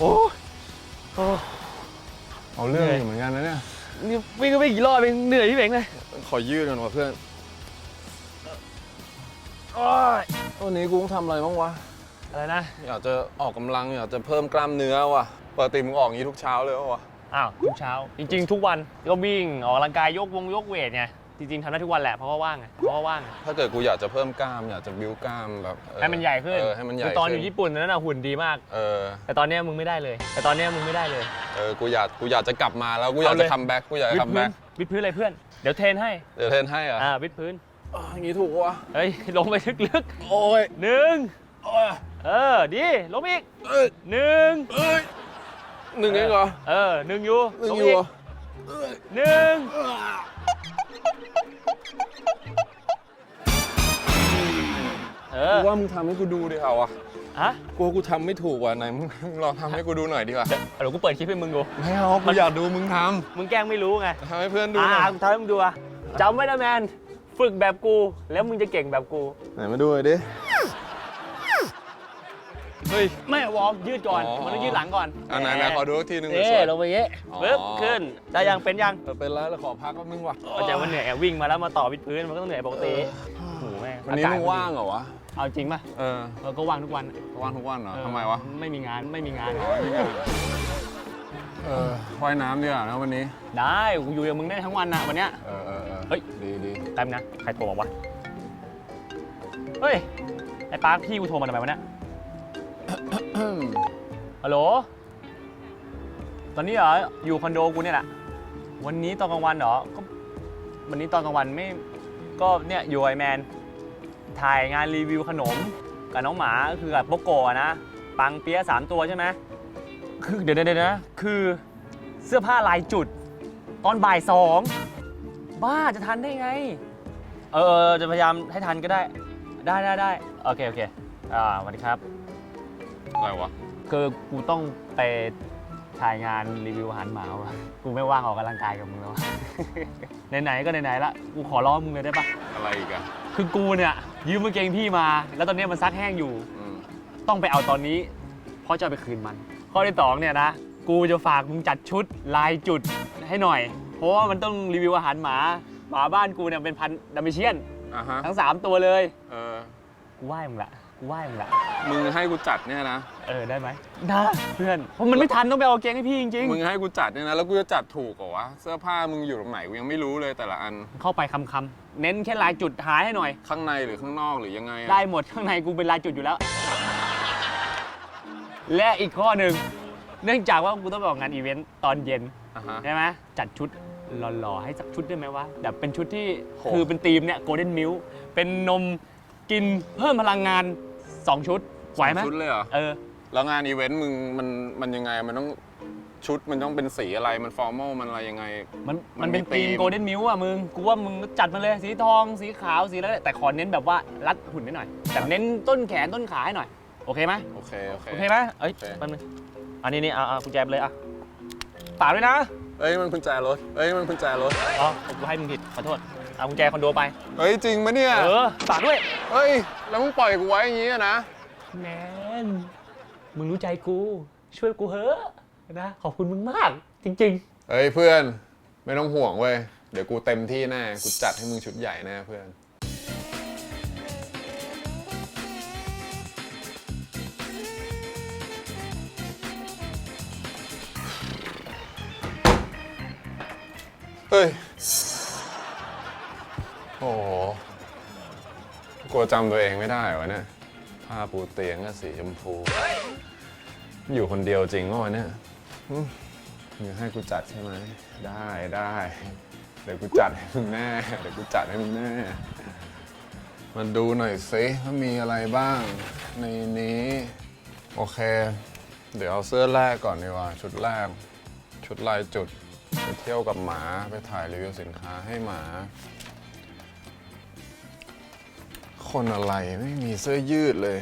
โอ้โอ้เอาเรื่องเหนื่อยอยู่เหมือนกันนะเนี่ย นี่วิ่งก็ไม่กี่รอบเองเหนื่อยพี่เบงเลยขอยืดกันว่ะเพื่อนโอ้ยวันนี้กูต้องทำอะไรบ้างวะ อะไรนะ อยากจะออกกำลังอยากจะเพิ่มกล้ามเนื้อว่ะปกติมึงออกอย่างนี้ทุกเช้าเลยวะวะ อ้าวทุกเช้า จริง ๆ ทุกวันก็วิ่งออกกำลังกายยกวงยกเวทไง จริงๆทำได้ทุกวันแหละเพราะว่าว่างไงเพราะว่าว่างไงถ้าเกิดกูอยากจะเพิ่มกล้ามอยากจะบิ้วกล้ามแบบเออให้มันใหญ่ขึ้นเออให้มันใหญ่คือตอนอขึ้ยู่ญี่ปุ่นนั้นน่ะหุ่นดีมาก เออแต่ตอนเนี้ยมึงไม่ได้เลย แต่ตอนเนี้ยมึงไม่ได้เลย เออกูอยากกูอยากจะกลับมาแล้วกูอยากเอาเลจะย คัมแบ็กกูอยากจะวิดคัมพื้แบ็นกวิดพื้นเลยเพื่อนเดี๋ยวเทรนให้เดี๋ยวเทรนให้เหรอะอ่าวิดพื้นอย่างนี้ถูกวะเฮ้ยลงไปลึกโอ้ยๆหนึ่งโอ้ยเออดีลงอีกเอ้ยหนึ่งเอ้ยหนึ่งเองเหรอเออหนึ่งอยู่หนึ่งลงอยู่อีกเหรอหนึ่ง เอ อ กูว่ามึงทำให้กูดูดิเอาวะฮะกูว่ากูทำไม่ถูกว่ะไหนมึงมึงลองทำให้กูดูหน่อยดีกว่าเดี๋ยวกูเปิดคลิปให้มึงดู ไม่เอากูอยากดูมึงทมึงแกล้งไม่รู้ไงำทำให้เพื่อนดูอ่าหน่อยกูทำให้มึงดูอะจำไว้นะแมน ฝึกแบบกู แล้วมึงจะเก่งแบบกู ไหนมาดูหน่อยดิเฮ้ย ไม่วอร์มยืดก่อน อ๋อ มันต้องยืดหลังก่อนอันไหนไหนขอดูอีกทีหนึ่งเอ๊สวยลงไปเงี้ยอ๋อปึ๊บขึ้นได้ยังเป็นยังๆเออเป็นแล้วแล้วขอพักแป๊บนึงว่ะเข้าใจว่าเหนื่อยอะวิ่งมาแล้วมาต่อวิดพื้นมันก็ต้องเหนื่อยปกติโอ้โหแม่งวันนี้อากาศมึงว่างเหรอวะ เอาจริงป่ะเออเออก็ว่างทุกวันว่างทุกวันเหรอเออทำไมวะไม่มีงานไม่มีงาน เออว่ายน้ำดีกว่านะวันนี้ ได้กูอยู่กับมึงได้ทั้งวันนะวันเนี้ย เออเออออเฮ้ย ดีดีแป๊บนะใครโทรมาวะเฮ้ยไอ้ปาร์คพี่กูโทรมาทำไมวะเนี่ยฮัลโหลตอนนี้เหรออยู่คอนโดกูเนี่ยแหละวันนี้ตอนกลางวันเหรอก็วันนี้ตอนกลางวันไม่ก็เนี่ยอยู่ไอแมน ถ่ายงานรีวิวขนมกับน้องหมาก็คือกับโปโกะนะ ปังเปียะสามตัวใช่ไหมคือเดี๋ยวเดี๋ยวเดี๋ยวนะ คือเสื้อผ้าลายจุด ตอนบ่ายสองบ้าจะทันได้ไงเออเออจะพยายามให้ทันก็ได้ ได้ได้ได้โอเคโอเคอ่าสวัสดีครับอะไรวะคือกูต้องไป ถ่ายงานรีวิวอาหารหมาว่ะกูไม่ว่างออกกำลังกายกับมึงแล้วไหนๆก็ไหนๆละกูขอร้องมึงเลยได้ปะอะไรอีกอะคือกูเนี่ยยืมกางเกงพี่มา แล้วตอนนี้มันซักแห้งอยู่ อืมต้องไปเอาตอนนี้ เพราะจะเอาไปคืนมัน ข้อที่สองเนี่ยนะ กูจะฝากมึงจัดชุดลายจุดให้หน่อย เพราะว่ามันต้องรีวิวอาหารหมาหมาบ้านกูเนี่ยเป็นพันธุ์ดัมเบเชียน อะฮะทั้ง 3 ตัวเลย เออ กูไหว้มึงละ กูไหว้มึงละ มึงให้กูจัดเนี่ยนะ เออได้ไหมได้เพื่อนเพราะมันไม่ทันต้องไปเอาเกงให้พี่จริงมึงให้กูจัดเนี่ยนะ แล้วกูจะจัดถูกเหรอวะ เสื้อผ้ามึงอยู่ตรงไหนกูยังไม่รู้เลยแต่ละอัน ๆ เข้าไปคำคำๆเน้นแค่ลายจุดหายให้หน่อย ข้างในหรือข้างนอกหรือยังไงอะได้หมดข้างในกูเป็นลายจุดอยู่แล้ว และอีกข้อหนึ่งเนื่องจากว่ากูต้องไปออกงานอีเวนต์ตอนเย็นอะฮะ ใช่ไหมจัดชุดหล่อๆให้สักชุดได้ไหมวะแบบเป็นชุดที่โห คือเป็นธีมเนี่ยโกลเด้นมิลเป็นนมกินเพิ่มพลังงาน 2ชุดไหวไหมชุดเลยเหรอ เออ แล้วงานอีเวนต์มึงมันมันยังไงมันต้องชุดมันต้องเป็นสีอะไรมันฟอร์มอลมันอะไรยังไง มันมัมันนเป็นมีธีธีมมโกลเด้นมิลอะมึง กูว่ามึงจัดมาเลยสีทองสีขาวสีอะไรแต่ขอเน้นแบบว่ารัดหุ่นให้หน่อย แต่เน้นต้นแขนต้นขาให้หน่อย โอเคไหมโอเค โอเคโอเคไหมเอ้ยโอเคแป๊บนึงอันนี้นี่เอาเอากุญแจไปเลยอะฝากด้วยนะเอ้ยมันกุญแจรถเอ้ยมันกุญแจรถอ๋อกูให้มึงผิดขอโทษ เอากุญแจคอนโดไป เฮ้ยจริงปะเนี่ย เออฝากด้วยเฮ้ย แล้วมึงปล่อยกูไว้อย่างงี้อะนะ แมนมึงรู้ใจกู ช่วยกูเถอะนะ ขอบคุณมึงมาก จริง เฮ้ยเพื่อนไม่ต้องห่วงเว้ย เดี๋ยวกูเต็มที่แน่กูจัดให้มึงชุดใหญ่แน่เพื่อน เฮ้ย โอ้โหกลัวจำตัวเองไม่ได้วะเนี่ย ผ้าปูเตียงก็สีชมพู อยู่คนเดียวจริงวะเนี่ยมึงให้กูจัดใช่ไหม ได้ได้ เดี๋ยวกูจัดให้มึงแน่ เดี๋ยวกูจัดให้มึงแน่ มาดูหน่อยสิว่ามีอะไรบ้างในนี้ โอเค เดี๋ยวเอาเสื้อแรกก่อนดีกว่า ชุดแรก ชุดลายจุด ไปเที่ยวกับหมา ไปถ่ายรีวิวสินค้าให้หมา คนอะไรไม่มีเสื้อยืดเลย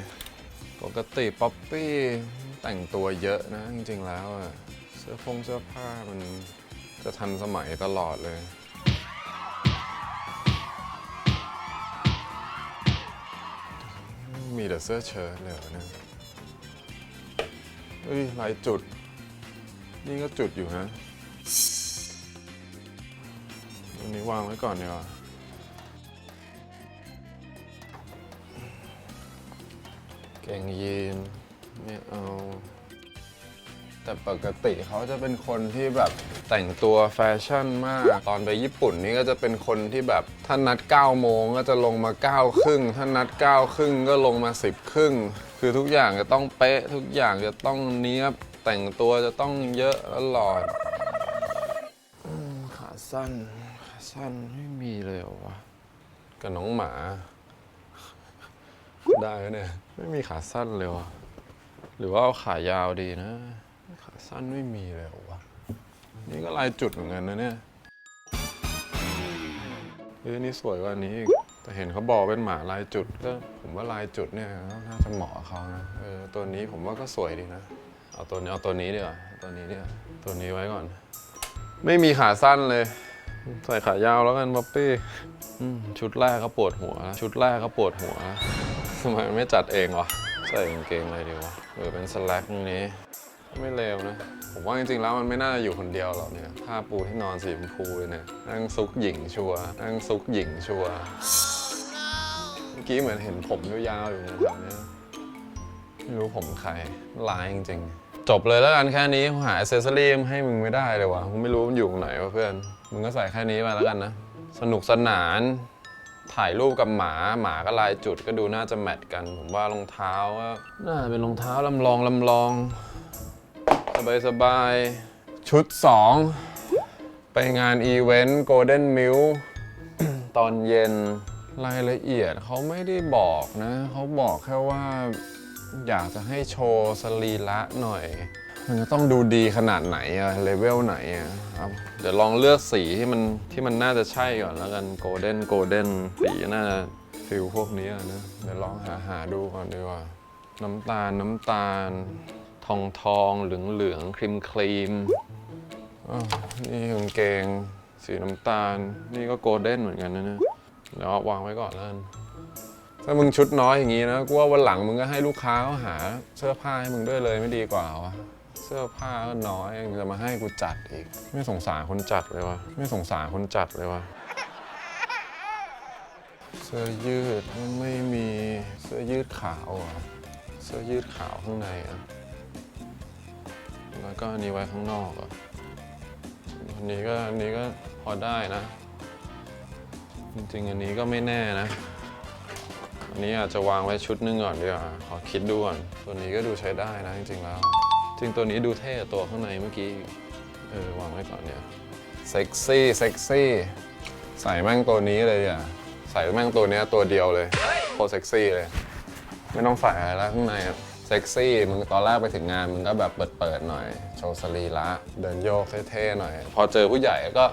ปกติป๊อปปี้แต่งตัวเยอะนะจริงๆแล้วอะเสื้อฟงเสื้อผ้ามันจะทันสมัยตลอดเลย มีแต่เสื้อเชิ้ตเลยเหรอเนี่ยเฮ้ยลายจุด นี่ก็จุดอยู่นะอันนี้วางไว้ก่อนดีกว่า กงยีนไม่เอา แต่ปกติเขาจะเป็นคนที่แบบแต่งตัวแฟชั่นมาก ตอนไปญี่ปุ่นนี่ก็จะเป็นคนที่แบบ ถ้านัด9โมงก็จะลงมา9ครึ่งถ้านัด9ครึ่งก็ลงมา 10ครึ่งคือทุกอย่างจะต้องเป๊ะ ทุกอย่างจะต้องเนี้ยบแต่งตัวจะต้องเยอะตลอดอืมขาสั้นขาสั้นไม่มีเลยเหรอวะกับน้องหมา ได้ไหมเนี่ย ไม่มีขาสั้นเลยวะหรือว่าเอาขายาวดีนะ ขาสั้นไม่มีเลยวะนี่ก็ลายจุดเหมือนกันนะเนี่ยเฮ้ยนี่สวยกว่านี้อีกแต่เห็นเขาบอกเป็นหมาลายจุดก็ผมว่าลายจุดเนี่ยน่าจะเหมาะกับเขานะเออตัวนี้ผมว่าก็สวยดีนะเอาตัวนี้เอาตัวนี้ดีกว่าเอาตัวนี้ดีกว่าตัวนี้ไว้ก่อน ไม่มีขาสั้นเลย ใส่ขายาวแล้วกันป๊อปปี้อืมชุดแรกก็ปวดหัวชุดแรกก็ปวดหัว ทำไมไม่จัดเองวะ ใส่กางเกงอะไรดีวะเออเป็นสแลกนี้ ไม่เลวนะ ผมว่าจริงๆแล้วมันไม่น่าจะอยู่คนเดียวหรอกเนี่ยผ้าปูที่นอนสีชมพูเนี่ยนั่งซุกหญิงชัวร์นั่งซุกหญิงชัวร์เมื่อกี้เหมือนเห็นผมยาวๆอยู่เนี่ยแถวเนี้ยไม่รู้ผมใครลายจริงๆ จบเลยแล้วกันแค่นี้หาอ c เซสซอรี่ให้มึงไม่ได้เลยวะกูไม่รู้มันอยู่ตรงไหนวะเพื่อน มึงก็ใส่แค่นี้ไปแล้วกันนะ สนุกสนาน ถ่ายรูปกับหมาหมาก็ลายจุดก็ดูน่าจะแมทกัน ผมว่ารองเท้าก็น่าจะเป็นรองเท้าลำลองลำลอง สบายสบายชุด 2 ไปงานอีเวนต์ Golden Mill ตอนเย็นรายละเอียดเขาไม่ได้บอกนะ เขาบอกแค่ว่าอยากจะให้โชว์สรีระหน่อย มันจะต้องดูดีขนาดไหนอะเลเวลไหนอะครับเดี๋ยวลองเลือกสีที่มันที่มันน่าจะใช่ก่อนแล้วกันโกลเด้นโกลเด้นสีน่าจะฟิลพวกนี้นะเดี๋ยวลองหาหาดูก่อนดีกว่า น้ำตาลน้ำตาล ทองทองเหลืองเหลืองครีมครีมนี่กางเกง สีน้ำตาล นี่ก็โกลเด้นเหมือนกันนะเนี่ยเดี๋ยววางไว้ก่อนแล้วกันถ้ามึงชุดน้อยอย่างนี้นะ กูว่าวันหลังมึงก็ให้ลูกค้าเขาหาเสื้อผ้าให้มึงด้วยเลยไม่ดีกว่าวะ สื้อผ้าก็น้อยยังจะมาให้กูจัดอีก ไม่สงสารคนจัดเลยวะไม่สงสารคนจัดเลยวะเสื้อยืดไม่มีเสื้อยืดขาวเหรอะเสื้อยืดขาวข้างในอะแล้วก็อันนี้ไว้ข้างนอกอะอันนี้ก็อันนี้ก็พอได้นะ จริงๆอันนี้ก็ไม่แน่นะ อันนี้อาจจะวางไว้ชุดหนึงก่อนดีกว่าขอคิดดูก่อนตัวนี้ก็ดูใช้ได้นะจริงๆแล้ว จริงตัวนี้ดูเท่กว่าตัวข้างในเมื่อกี้เออวางไว้ก่อนเนี่ยเซ็กซี่เซ็กซี่ใส่แม่งตัวนี้เลยอะใส่แม่งตัวเนี้ยตัวเดียวเลยโคตรเซ็กซี่เลย ไม่ต้องใส่อะไรแล้วข้างในอะเซ็กซี่มึงตอนแรกไปถึงงานมึงก็แบบเปิดๆหน่อย โชว์สรีระเดินโยกเท่ๆหน่อย พอเจอผู้ใหญ่ก็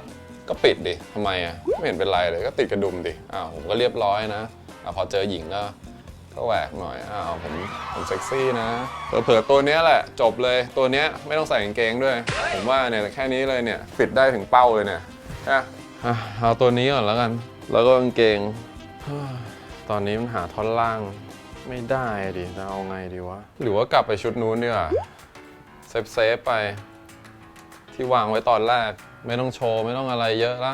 ก็ปิดดิทำไมอะไม่เห็นเป็นไรเลยก็ติดกระดุมดิอ้าวผมก็เรียบร้อยนะอะพอเจอหญิงก็ ก็แหวกหน่อยอ้าวผมผมเซ็กซี่นะเผื่อๆตัวเนี้ยแหละ จบเลยตัวเนี้ยไม่ต้องใส่กางเกงด้วย ผมว่าเนี่ยแค่นี้เลยเนี่ยปิดได้ถึงเป้าเลยเนี่ยอะอะเอาตัวนี้ก่อนแล้วกัน แล้วก็กางเกง ตอนนี้มันหาท่อนล่างไม่ได้ดิจะเอาไงดีวะ หรือว่ากลับไปชุดนู้นดีกว่าเซฟเซฟๆไป ที่วางไว้ตอนแรก ไม่ต้องโชว์ ไม่ต้องอะไรเยอะละ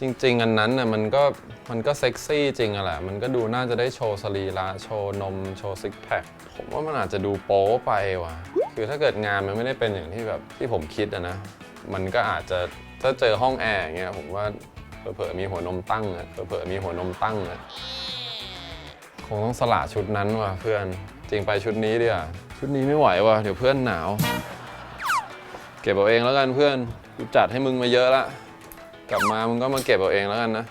จริง ๆ อันนั้นน่ะมันก็มันก็เซ็กซี่จริงอะแหละ มันก็ดูน่าจะได้โชว์สรีระโชว์นมโชว์ซิกแพคผมว่ามันอาจจะดูโป๊ไปว่ะ คือถ้าเกิดงานมันไม่ได้เป็นอย่างที่แบบที่ผมคิดอะนะ มันก็อาจจะถ้าเจอห้องแอร์อย่างเงี้ยผมว่าเผลอๆมีหัวนมตั้งอะเผลอๆมีหัวนมตั้งอะคงต้องสละชุดนั้นว่ะเพื่อนจริงไปชุดนี้ดีกว่าชุดนี้ไม่ไหวว่ะเดี๋ยวเพื่อนหนาว เก็บเอาเองแล้วกันเพื่อนกูจัดให้มึงมาเยอะละ กลับมามึงก็มาเก็บเอาเองแล้วกันนะ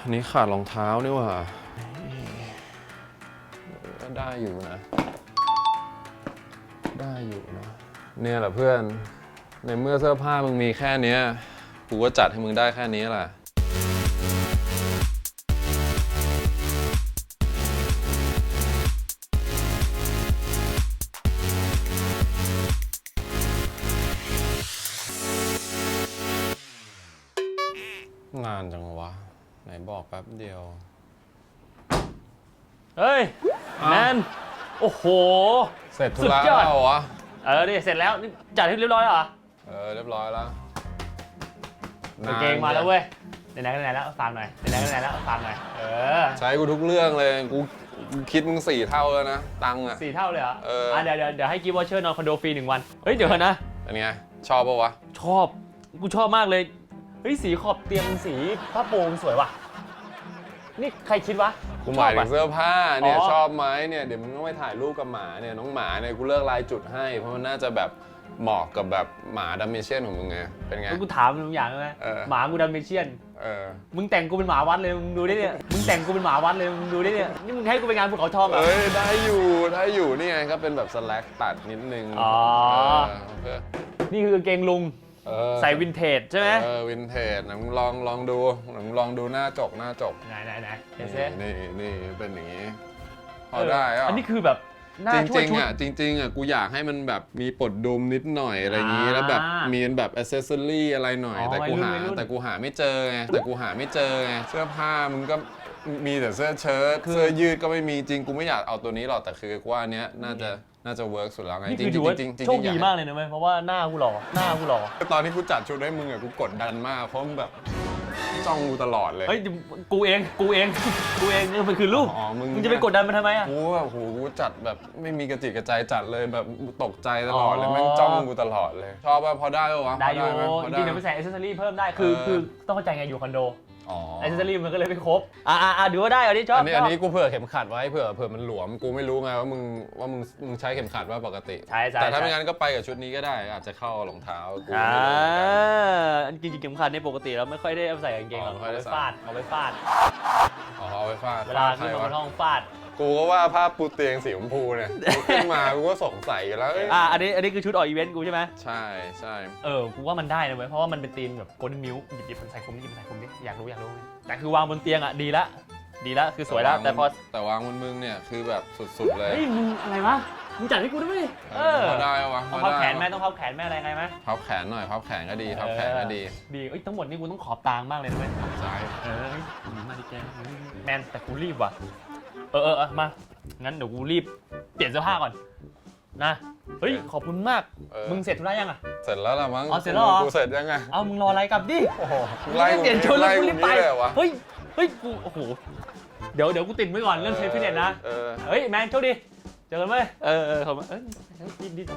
อันนี้ขาดรองเท้านี่ว่าก็ได้อยู่นะ ได้อยู่นะ เนี่ยแหละเพื่อน ในเมื่อเสื้อผ้ามึงมีแค่นี้กูก็จัดให้มึงได้แค่นี้แหละ เดียว เฮ้ยอ้าวแมนโอ้โห เสร็จธุสุดระยอด แล้วเหรอวะเออนี่เสร็จแล้วนี่จัดให้เรียบร้อยแล้วเหรอเออเรียบร้อยแล้วกางเกงมาแล้วเว้ยไหนๆก็ไหนๆแล้วฟังหน่อยไหนๆก็ไหนๆแล้วฟังหน่อยเออใช้กูทุกเรื่องเลยกูกูคิดมึงสี่เท่าแล้วนะ ตังค์อะสี่เท่าเลยเหรอเอออ่เดี๋ยวเดี๋ยวเดี๋ยวให้กิฟต์วอเชอร์นอนคอนโดฟรีหนึ่งวันเฮ้ยเดี๋ยวก่อนนะ เป็นไง ชอบปะวะ ชอบ กูชอบมากเลย เฮ้ย สีขอบเตียงสีผ้าโปร่งสวยว่ะ นี่ใครคิดวะกูหมายถึงชอบอะ เสื้อผ้าเนี่ยอ๋อ ชอบไหมเนี่ยเดี๋ยวมึงต้องไปถ่ายรูปกับหมาเนี่ยน้องหมาเนี่ยกูเลือกลายจุดให้ เพราะมันน่าจะแบบเหมาะกับแบบหมาดัมเมเชียนของมึงไงเป็นไง แล้วกูถามมึงอย่างได้ไหมเออ หมากูดัมเมเชียน เออมึงแต่งกูเป็นหมาวัดเลยมึงดูดิเนี่ย มึงแต่งกูเป็นหมาวัดเลยมึงดูดิเนี่ย นี่มึงให้กูไปงานภูเขาทองเหรอ เอ้ยได้อยู่ได้อยู่นี่ไงก็เป็นแบบสแลกตัดนิดนึงอ๋อ เออโอเคนี่คือกางเกงลุง เออใส่วินเทจใช่ไหมเออวินเทจนะมึงลองลองดูนะมึงลองดูหน้าจกหน้าจกไหนไหนไหนเดี๋ยวนี่เซ่นี่นี่เป็นอย่างนี้พอได้อะอันนี้คือแบบหน้าจช่วยริงชุๆดอะจริงๆอะกูอยากให้มันแบบมีปลดดุมนิดหน่อยอะไรอย่างนี้อ่าแล้วแบบมีแบบอ c เซสซอรี่อะไรหน่อยอ๋อแต่กูหาวัยรุ่นวัยรุ่นแต่กูหาไม่เจอไงแต่กูหาไม่เจอไงเสื้อผ้ามึงก็มีแต่เสื้อเชิ้ตคือเสื้อยืดก็ไม่มีจริงกูไม่อยากเอาตัวนี้หรอกแต่คือกูว่าอันเนี้ยน่าจะ น่าจะเวิร์กสุดแล้วไงนี่จริคืงอๆถือว่าจริงๆจริงๆโชคอยดีให้มากเลยนะเว้ยเพราะว่าหน้ากูหล่อหน้ากูหล่อตอนที่กูจัดชุดให้มึงอะกูกดดันมากเพราะมึงแบบจ้องกูตลอดเลย เฮ้ยกูเองกูเองกูเองนี่มันคือลูกอ๋อมึงมึง จะไปกดดันมันทำไมอะ กูแบบโหกูจัดแบบไม่มีกระจิกกระใจจัดเลยแบบตกใจตลอดเลยอ๋อ แม่งจ้องกูตลอดเลย ชอบป่ะพอได้ป่ะวะได้อยู่พไหมพอจได้ริงๆเดี๋ยวไปใส่อ c เซสซอรี่เพิ่มได้คือเออ คือต้องเข้าใจไงอยู่คอนโด อ๋ออ c เซสซอรี่มันก็เลยไม่ครบ อ่าอ่าดูว่าได้อันนี้ชอบอันนี้ชอับนนี้กูเผื่อเข็มขัดไว้เผื่อเผื่อมันหลวมกูไม่รู้ไงว่ามึงว่ามึงมึงใช้เข็มขัดว่าปกติ ใช่ใช่แต่ถ้าไม่ใช่งั้นก็ไปกับชุดนี้ก็ได้ อาจจะเข้ารองเท้ากูอ่าไม่รู้เหมือนกัน จริงๆเข็มขัดในปกติเราไม่ค่อยได้เอาใส่กางเกงหรอกอ๋อไม่ค่เอาอยได้ไปใส่ ฟาดเอาไปฟาด อ๋อเอาไปฟาดเวลาฟดใครขึ้นมาบวะนห้องฟาด กูก็ว่าภาพปูเตียงสีชมพูเนี่ยกูขึ้นมากูก็สงสัยอยู่แล้วเอ้ยอ่าอันนี้อันนี้คือชุดออกอีเวนต์กูใช่ไหมใช่ใช่เออกูว่ามันได้นะเว้ยเพราะว่ามันเป็นธีมแบบโกลเด้นมิวหยิบหยิบมันใส่คุมหยิบมันใส่คุมดิอยากรู้อยากรู้ไงแต่คือวางบนเตียงอะดีละดีละคือสวยแล้วแต่พอแต่วางบนมึงเนี่ยคือแบบสุดๆเลยเฮ้ยมึงอะไรวะมึงจัดให้กูได้ไหมเออพอได้วะต้องพพัอบได้แขนไหมวะต้องพับแขนไหมอะไรไงไหมพับแขนหน่อยพับแขนก็ดีพับแขนก็ดีดีเอ้ยทั้งหมดนี่กูต้องขอบตางมากเลยนะเว้ยใช่เออมาดิแกแมนแต่กูรีบว่ะ เออเออเออมา งั้นเดี๋ยวกูรีบเปลี่ยนเสื้อผ้าก่อน นะ เฮ้ย ขอบคุณมาก เออ มึงเสร็จธุระยังอะ เสร็จแล้วล่ะมั้งอ๋อเสร็จแล้วเหรอ กูเสร็จยังไง เอามึงรออะไรกลับดิโอ้โหมึงไล่ไม่เปลี่ยนชุดแล้วกูรีบไป ไล่กูนี่เลยวะ เฮ้ย เฮ้ย กู โอ้โห เดี๋ยวเดี๋ยวกูติดไว้ก่อนเรื่องเทรนฟิตเนสนะ เออ เฮ้ย แมนโชคดี เจอกันไหมเออเออขอบคุณเอ้ยรีบรีบ